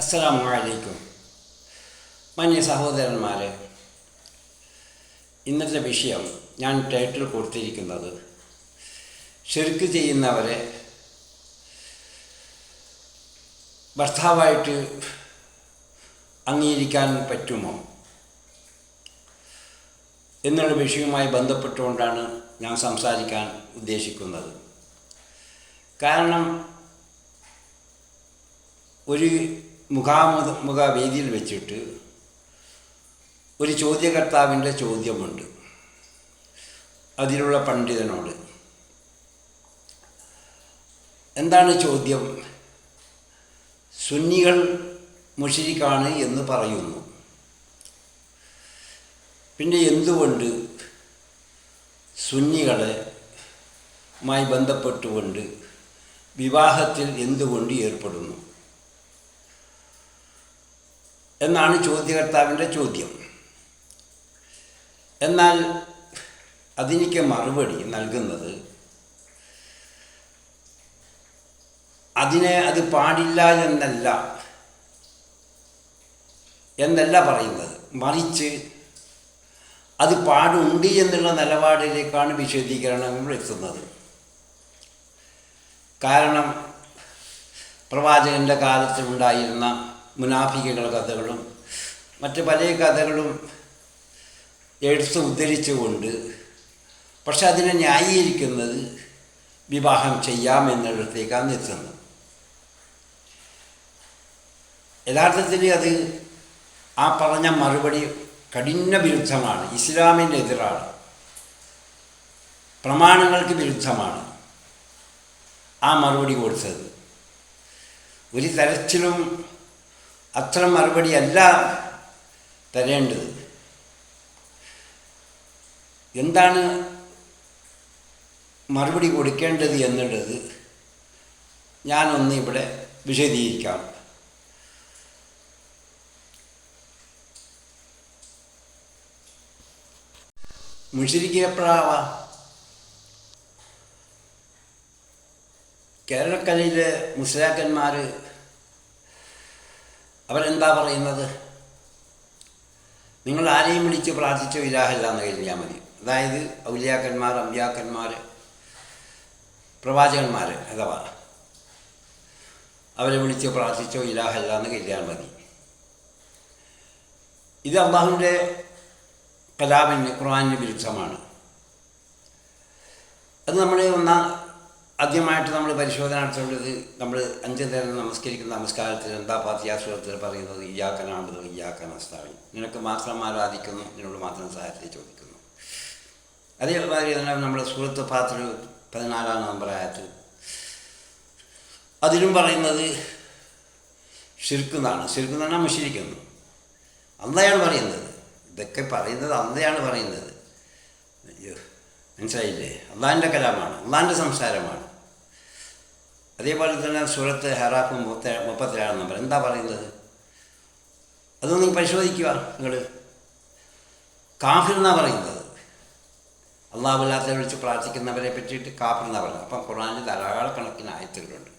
അസ്സലാമു അലൈക്കും മാന്യ സഹോദരന്മാരെ ഇന്നത്തെ വിഷയം ഞാൻ ടൈറ്റിൽ കൊടുത്തിരിക്കുന്നത് ഷിർക്ക് ചെയ്യുന്നവരെ ഭർത്താവായിട്ട് അംഗീകരിക്കാൻ പറ്റുമോ എന്നുള്ള വിഷയവുമായി ബന്ധപ്പെട്ടുകൊണ്ടാണ് ഞാൻ സംസാരിക്കാൻ ഉദ്ദേശിക്കുന്നത്. കാരണം ഒരു മുഖാമുഖ മുഖ വേദിയിൽ വെച്ചിട്ട് ഒരു ചോദ്യകർത്താവിന്റെ ചോദ്യമുണ്ട്. അതിലുള്ള പണ്ഡിതനോട്. എന്താണ് ചോദ്യം? സുന്നികൾ മുഷിരിക്കാണ് എന്ന് പറയുന്നു. പിന്നെ എന്തുകൊണ്ട് സുന്നികളെ മായി ബന്ധപ്പെട്ടുകൊണ്ട് വിവാഹത്തിൽ എന്തുകൊണ്ട് ഏർപ്പെടുന്നു? എന്നാണ് ചോദ്യകർത്താവിന്റെ ചോദ്യം. എന്നാൽ അതിനിക്ക് മറുപടി നൽകുന്നത് അതിനെ അത് പാടില്ല എന്നല്ല എന്നല്ല പറയുന്നത്. മറിച്ച് അത് പാടുണ്ട് എന്നുള്ള നിലപാടിലേക്കാണ് വിശദീകരണങ്ങൾ എത്തുന്നത്. കാരണം പ്രവാചകന്റെ കാലത്തുണ്ടായിരുന്ന മുനാഫികളുടെ കഥകളും മറ്റ് പല കഥകളും എടുത്ത് ഉദ്ധരിച്ചുകൊണ്ട് പക്ഷെ അതിനെ ന്യായീകരിക്കുന്നത് വിവാഹം ചെയ്യാമെന്നിടത്തേക്കാണ് എത്തുന്നത് യഥാർത്ഥത്തിൽ അത് ആ പറഞ്ഞ മറുപടി കഠിന വിരുദ്ധമാണ് ഇസ്ലാമിന്റെ എതിരാണ് പ്രമാണങ്ങൾക്ക് വിരുദ്ധമാണ് ആ മറുപടി കൊടുത്തത്. ഒരു തരത്തിലും അത്ര മറുപടി അല്ല തരേണ്ടത്. എന്താണ് മറുപടി കൊടുക്കേണ്ടത് എന്നുള്ളത് ഞാനൊന്ന് ഇവിടെ വിശദീകരിക്കാം. മുഷിരിക്ക് എപ്പോഴാവാ കേരളക്കരയിലെ മുസ്ലിയാക്കന്മാർ അവരെന്താ പറയുന്നത്? നിങ്ങൾ ആരെയും വിളിച്ച് പ്രാർത്ഥിച്ച ഇലാഹല്ല എന്ന് കരുതിയാൽ മതി. അതായത് ഔലിയാക്കന്മാർ അമ്പ്യാക്കന്മാർ പ്രവാചകന്മാർ അഥവാ അവരെ വിളിച്ച് പ്രാർത്ഥിച്ചോ ഇലാഹല്ല എന്ന് കരുതിയാൽ മതി. ഇത് അള്ളാഹുവിന്റെ കലാമിന് ഖുർആാനിന് വിരുദ്ധമാണ്. അത് നമ്മൾ ഒന്നാം ആദ്യമായിട്ട് നമ്മൾ പരിശോധന നടത്തേണ്ടത് നമ്മൾ അഞ്ച് നേരം നമസ്കരിക്കുന്ന നമസ്കാരത്തിൽ എന്താ പാത്യാസുരത്തിൽ പറയുന്നത്? ഇയാക്കനാമത് ഇയാക്കനസ്താവി നിനക്ക് മാത്രം ആരാധിക്കുന്നു നിന്നോട് മാത്രം സഹായത്തെ ചോദിക്കുന്നു. അതേമാതിരി തന്നെ നമ്മുടെ സുഹൃത്ത് പാത്ര പതിനാലാം നവംബർ ആയത്തിൽ അതിലും പറയുന്നത് ശിർക്കുന്നതാണ് ശിർക്കുന്നതാണ് നമ്മൾ മുഷിരിക്കുന്നു. അന്നയാണ് പറയുന്നത്. ഇതൊക്കെ പറയുന്നത് അന്നയാണ് പറയുന്നത്. മനസ്സിലായില്ലേ? അള്ളാന്റെ കലാമാണ് അള്ളാന്റെ സംസാരമാണ്. അതേപോലെ തന്നെ സൂറത്ത് ഹെറാഫ് മുപ്പത്തി മുപ്പത്തിരണ്ടാം നമ്പർ. എന്താ പറയുന്നത്? അതൊന്ന് പരിശോധിക്കുക നിങ്ങൾ കാഫിർ എന്നാണ് പറയുന്നത്? അള്ളാഹുല്ലാത്തെ വിളിച്ച് പ്രാർത്ഥിക്കുന്നവരെ പറ്റിയിട്ട് കാഫിർ എന്നാണ് പറയുന്നത്? അപ്പം ഖുറാനിൽ ധാരാളക്കണക്കിന് ആയത്തുകളുണ്ട്.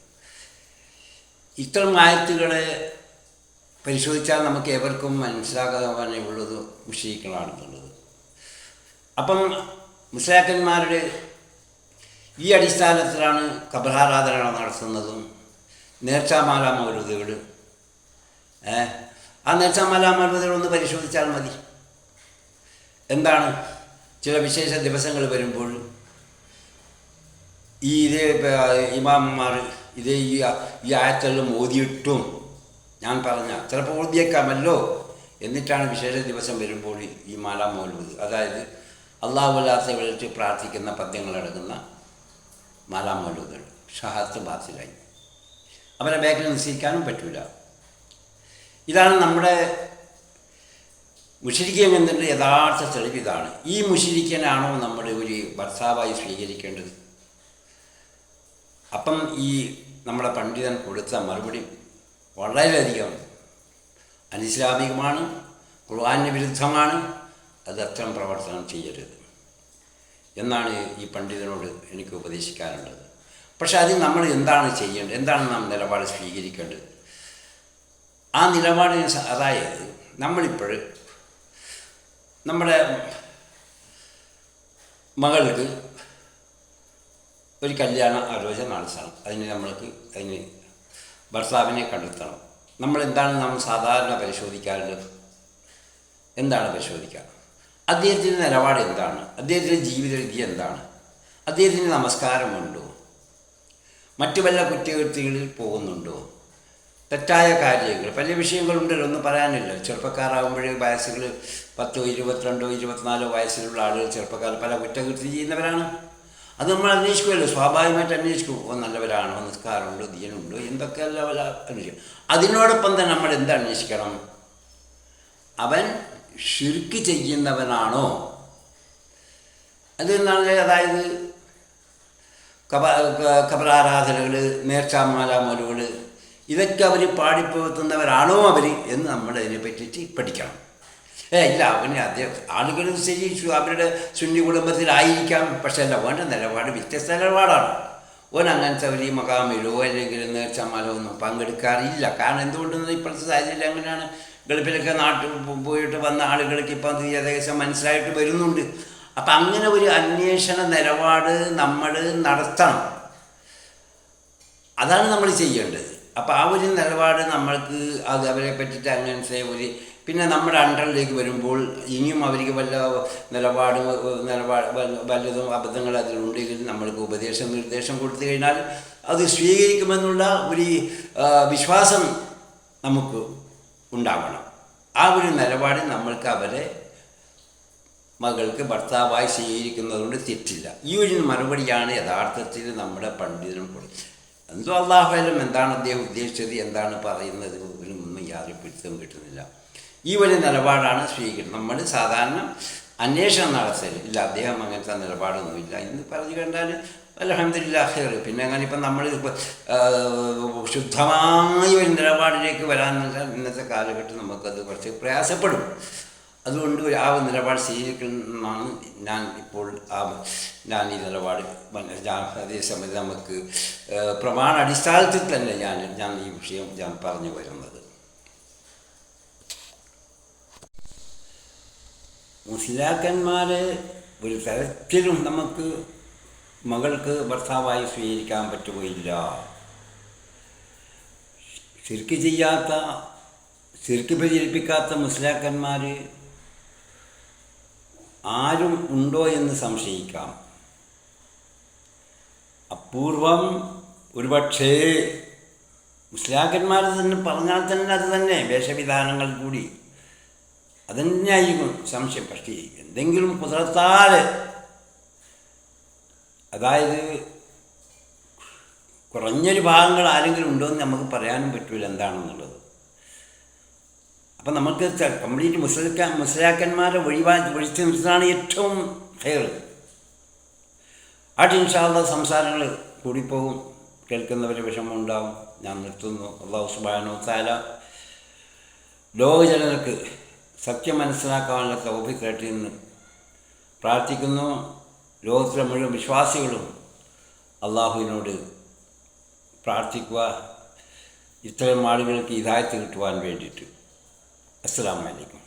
ഇത്തരം ആയത്തുകളെ പരിശോധിച്ചാൽ നമുക്ക് എവർക്കും മനസ്സിലാക്കാനേ ഉള്ളത് മുഷീക്കളാണെന്നുള്ളത് അപ്പം മുസ്ലാക്കന്മാരുടെ ഈ അടിസ്ഥാനത്തിലാണ് കബറാരാധന നടത്തുന്നതും നേർച്ചാമാല ഏ? ആ നേർച്ചാമാല മൗലൂദുകൾ ഒന്ന് പരിശോധിച്ചാൽ മതി. എന്താണ്? ചില വിശേഷ ദിവസങ്ങൾ വരുമ്പോൾ ഈ ഇതേ ഇമാമന്മാർ ഇതേ ഈ ഈ ആയത്തെല്ലാം ഓതിയിട്ടും ഞാൻ പറഞ്ഞ ചിലപ്പോൾ ഓതിയേക്കാമല്ലോ എന്നിട്ടാണ് വിശേഷ ദിവസം വരുമ്പോൾ ഈ മാല മൗലൂദ്. അതായത് അള്ളാഹുല്ലാത്ത വിളിച്ച് പ്രാർത്ഥിക്കുന്ന പദ്യങ്ങളടങ്ങുന്ന മാലാ മൗലൂദുകൾ ഷഹാത്ത് ബാത്തിലായി. അവരെ ബാക്കിൽ നിശ്ചയിക്കാനും പറ്റൂല. ഇതാണ് നമ്മുടെ മുഷിരിക്കൻ എന്നതിന്റെ യഥാർത്ഥ തെളിവ് ഇതാണ്. ഈ മുഷിരിക്കനാണോ നമ്മുടെ ഒരു ഭർത്താവായി സ്വീകരിക്കേണ്ടത്? അപ്പം ഈ നമ്മുടെ പണ്ഡിതൻ കൊടുത്ത മറുപടി വളരെയധികം അനിസ്ലാമികമാണ് ഖുർആാനിന് വിരുദ്ധമാണ് അത് അത്തരം പ്രവർത്തനം ചെയ്യരുത്. എന്നാണ് ഈ പണ്ഡിതനോട് എനിക്ക് ഉപദേശിക്കാറുള്ളത് പക്ഷെ അതിൽ നമ്മൾ എന്താണ് ചെയ്യേണ്ടത്? എന്താണ് നാം നിലപാട് സ്വീകരിക്കേണ്ടത്? ആ നിലപാടിന് അതായത് നമ്മളിപ്പോൾ നമ്മുടെ മകൾക്ക് ഒരു കല്യാണ ആലോചന നടത്തണം. അതിന് നമ്മൾക്ക് അതിന് ഭർത്താവിനെ കണ്ടെത്തണം. നമ്മൾ എന്താണ് നാം സാധാരണ പരിശോധിക്കാറുള്ളത്? എന്താണ് പരിശോധിക്കുക? അദ്ദേഹത്തിന്റെ നിലപാട് എന്താണ്? അദ്ദേഹത്തിന്റെ ജീവിത രീതി എന്താണ്? അദ്ദേഹത്തിന് നമസ്കാരമുണ്ടോ? മറ്റു വല്ല കുറ്റകൃത്യങ്ങളിൽ പോകുന്നുണ്ടോ? തെറ്റായ കാര്യങ്ങൾ പല വിഷയങ്ങളുണ്ടല്ലോ ഒന്നും പറയാനില്ല. ചെറുപ്പക്കാരാകുമ്പോഴേ വയസ്സുകൾ പത്തോ ഇരുപത്തിരണ്ടോ ഇരുപത്തിനാലോ വയസ്സിലുള്ള ആളുകൾ ചെറുപ്പക്കാർ പല കുറ്റകൃത്യം ചെയ്യുന്നവരാണ്. അത് നമ്മൾ അന്വേഷിക്കുമല്ലോ സ്വാഭാവികമായിട്ട് അന്വേഷിക്കും. ഓ നല്ലവരാണോ നിസ്കാരമുണ്ടോ ദീനുണ്ടോ എന്തൊക്കെയല്ല അന്വേഷിക്കും. അതിനോടൊപ്പം തന്നെ നമ്മൾ എന്ത് അന്വേഷിക്കണം? അവൻ ഷിർക്ക് ചെയ്യുന്നവനാണോ? അതെന്നാണ് അതായത് കബ കപലാരാധനകൾ കബറാരാധനകൾ നേർച്ചാമാല മുലകൾ ഇതൊക്കെ അവർ പാടിപ്പോത്തുന്നവരാണോ അവർ എന്ന് നമ്മൾ അതിനെ പറ്റിയിട്ട് പഠിക്കണം. ഏ ഇല്ല അവന് അദ്ദേഹം ആളുകൾ ശരിച്ചു അവരുടെ സുന്നി കുടുംബത്തിലായിരിക്കാം. പക്ഷേ അല്ല ഓന്റെ നിലപാട് വ്യത്യസ്ത നിലപാടാണ്. ഓൻ അങ്ങനത്തെ ഒരു മകാമിലോ അല്ലെങ്കിൽ നേർച്ചമാലോ ഒന്നും പങ്കെടുക്കാറില്ല. കാരണം എന്തുകൊണ്ടെന്ന് ഇപ്പോഴത്തെ സാഹചര്യം അങ്ങനെയാണ്? ഗൾഫിലൊക്കെ നാട്ടിൽ പോയിട്ട് വന്ന ആളുകൾക്ക് ഇപ്പം ഏകദേശം മനസ്സിലായിട്ട് വരുന്നുണ്ട്. അപ്പം അങ്ങനെ ഒരു അന്വേഷണ നിലപാട് നമ്മൾ നടത്തണം. അതാണ് നമ്മൾ ചെയ്യേണ്ടത്. അപ്പോൾ ആ ഒരു നിലപാട് നമ്മൾക്ക് അത് അവരെ പറ്റിയിട്ട് അങ്ങനത്തെ ഒരു പിന്നെ നമ്മുടെ അണ്ടറിലേക്ക് വരുമ്പോൾ ഇനിയും അവർക്ക് വല്ല നിലപാടും നിലപാട് വല്ല- വല്ലതും അബദ്ധങ്ങൾ അതിലുണ്ടെങ്കിൽ നമ്മൾക്ക് ഉപദേശം നിർദ്ദേശം കൊടുത്തു കഴിഞ്ഞാൽ അത് സ്വീകരിക്കുമെന്നുള്ള ഒരു വിശ്വാസം നമുക്ക് ഉണ്ടാവണം. ആ ഒരു നിലപാട് നമ്മൾക്ക് അവരെ മകൾക്ക് ഭർത്താവായി സ്വീകരിക്കുന്നതുകൊണ്ട് തെറ്റില്ല. ഈ ഒരു മറുപടിയാണ് യഥാർത്ഥത്തിൽ നമ്മുടെ പണ്ഡിതനും കൊടുത്തത്. എന്തോ അള്ളാഹുലും എന്താണ് അദ്ദേഹം ഉദ്ദേശിച്ചത് എന്താണ് പറയുന്നത് ഒന്നും യാതൊരു പിടുത്തവും കിട്ടുന്നില്ല. ഈ ഒരു നിലപാടാണ് സ്വീകരിക്കുന്നത്. നമ്മൾ സാധാരണ അന്വേഷണം നടത്തൽ ഇല്ല അദ്ദേഹം അങ്ങനത്തെ നിലപാടൊന്നുമില്ല എന്ന് പറഞ്ഞു കണ്ടാൽ അലഹമില്ല ഹെയർ പിന്നെ അങ്ങനെ ഇപ്പം നമ്മൾ ശുദ്ധമായ ഒരു നിലപാടിലേക്ക് വരാൻ ഇന്നത്തെ കാലഘട്ടം നമുക്കത് കുറച്ച് പ്രയാസപ്പെടും. അതുകൊണ്ട് ആ നിലപാട് സ്വീകരിക്കണമെന്നാണ് ഞാൻ ഇപ്പോൾ ആ ഞാൻ ഈ നിലപാട് ഞാൻ അതേസമയത്ത് നമുക്ക് പ്രമാണ അടിസ്ഥാനത്തിൽ തന്നെ ഞാൻ ഞാൻ ഈ വിഷയം ഞാൻ പറഞ്ഞു വരുന്നത്. മുസ്ലിയാക്കന്മാരെ ഒരു തരത്തിലും നമുക്ക് മകൾക്ക് ഭർത്താവായി സ്വീകരിക്കാൻ പറ്റുകയില്ല. ശിർക്ക് ചെയ്യാത്ത ശിർക്ക് പ്രചരിപ്പിക്കാത്ത മുസ്ലാക്കന്മാർ ആരും ഉണ്ടോ എന്ന് സംശയിക്കാം. അപൂർവം ഒരുപക്ഷേ മുസ്ലാക്കന്മാർ തന്നെ പറഞ്ഞാൽ തന്നെ അത് തന്നെ വേഷവിധാനങ്ങൾ കൂടി. അതന്നെയായിരിക്കും സംശയം. പക്ഷേ എന്തെങ്കിലും കുതിരത്താൽ അതായത് കുറഞ്ഞൊരു ഭാഗങ്ങൾ ആരെങ്കിലും ഉണ്ടോ എന്ന് നമുക്ക് പറയാനും പറ്റില്ല എന്താണെന്നുള്ളത്. അപ്പം നമുക്ക് കംപ്ലീറ്റ് മുസ്ലിക്ക മുസ്ലിയാക്കന്മാരെ ഒഴിവാ ഒഴിച്ചു നിർത്തുന്നതാണ് ഏറ്റവും ഫെയർ ആ ഇൻഷാള്ള സംസാരങ്ങൾ കൂടിപ്പോകും. കേൾക്കുന്നവർ വിഷമം ഉണ്ടാവും. ഞാൻ നിർത്തുന്നു. അള്ളാഹു സുബാനോ താല ലോകജനങ്ങൾക്ക് സത്യം മനസ്സിലാക്കാനുള്ള തൗഫി കേട്ടിന്ന് പ്രാർത്ഥിക്കുന്നു. ലോകത്തിലെ മുഴുവൻ വിശ്വാസികളും അള്ളാഹുവിനോട് പ്രാർത്ഥിക്കുക. ഇത്തരം ആളുകൾക്ക് ഇതായത്ത് കിട്ടുവാൻ വേണ്ടിയിട്ട്. അസ്സാം വലൈക്കും